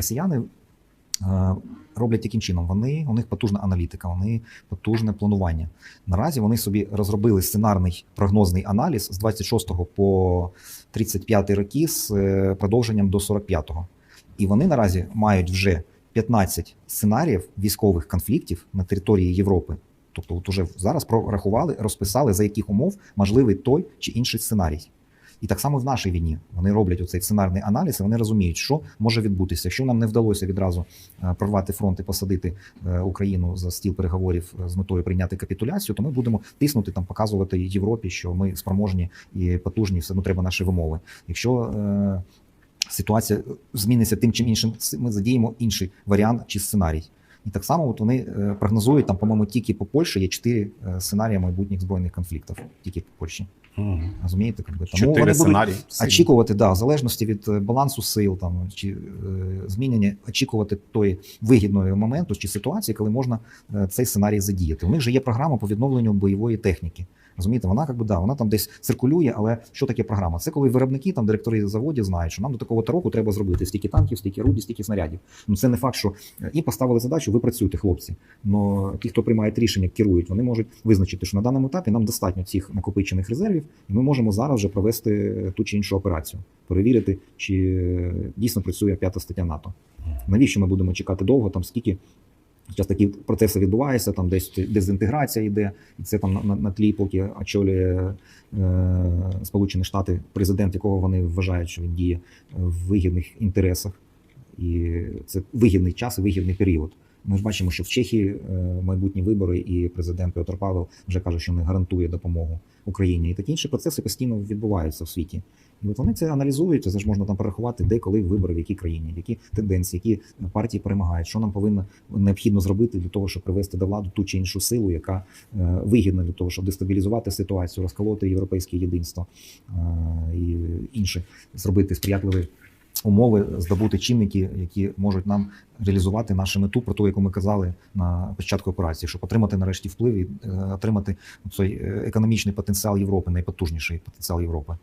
Росіяни е, роблять таким чином. Вони у них потужна аналітика, вони потужне планування. Наразі вони собі розробили сценарний прогнозний аналіз з 26 по 35 роки з е, продовженням до 45-го. І вони наразі мають вже 15 сценаріїв військових конфліктів на території Європи. Тобто, от уже зараз прорахували, розписали, за яких умов можливий той чи інший сценарій. І так само в нашій війні вони роблять оцей сценарний аналіз, і вони розуміють, що може відбутися. Якщо нам не вдалося відразу е, прорвати фронт і посадити е, Україну за стіл переговорів е, з метою прийняти капітуляцію, то ми будемо тиснути там, показувати Європі, що ми спроможні і потужні, все одно треба наші вимови. Якщо ситуація зміниться тим чи іншим, ми задіємо інший варіант чи сценарій. І так само от вони е, прогнозують там, по-моєму, тільки по Польщі є чотири е, сценарії майбутніх збройних конфліктів, тільки по Польщі. Угу. Розумієте, якби тому Чотири вони будуть очікувати, да, в залежності від е, балансу сил там чи е, змінення, очікувати той вигідної моменту чи ситуації, коли можна цей сценарій задіяти. У них же є програма по відновленню бойової техніки. Розумієте, вона як би да, вона там десь циркулює, але що таке програма? Це коли виробники, там директори заводів знають, що нам до такого року треба зробити стільки танків, стільки рудів, стільки снарядів. Ну це не факт, що е, їм поставили задачу, ви працюєте, хлопці. Но ті, хто приймає рішення, керують, вони можуть визначити, що на даному етапі нам достатньо цих накопичених резервів, і ми можемо зараз вже провести ту чи іншу операцію, перевірити, чи е, дійсно працює п'ята стаття НАТО. Навіщо ми будемо чекати довго? Там скільки зараз такі процеси відбуваються, там десь дезінтеграція йде, і це там на, на, тлі, поки очолює е, Сполучені Штати, президент, якого вони вважають, що він діє в вигідних інтересах, і це вигідний час і вигідний період. Ми ж бачимо, що в Чехії е, майбутні вибори, і президент Петр Павел вже каже, що не гарантує допомогу Україні. І такі інші процеси постійно відбуваються в світі. І от вони це аналізують, це ж можна там порахувати, де коли вибори, в якій країні, які тенденції, які партії перемагають, що нам повинно необхідно зробити для того, щоб привести до влади ту чи іншу силу, яка е, вигідна для того, щоб дестабілізувати ситуацію, розколоти європейське єдинство е, і інше, зробити сприятливі умови, здобути чинники, які можуть нам реалізувати нашу мету, про ту, яку ми казали на початку операції, щоб отримати нарешті вплив і е, отримати цей е, економічний потенціал Європи, найпотужніший потенціал Європи.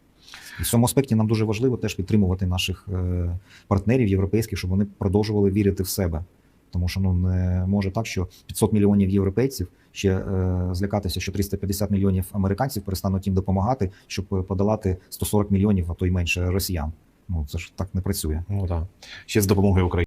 І в цьому аспекті нам дуже важливо теж підтримувати наших е, партнерів європейських, щоб вони продовжували вірити в себе. Тому що ну не може так, що 500 мільйонів європейців ще е, злякатися, що 350 мільйонів американців перестануть їм допомагати, щоб подолати 140 мільйонів, а то й менше росіян. Ну це ж так не працює. Ну так. Ще з допомогою Україні.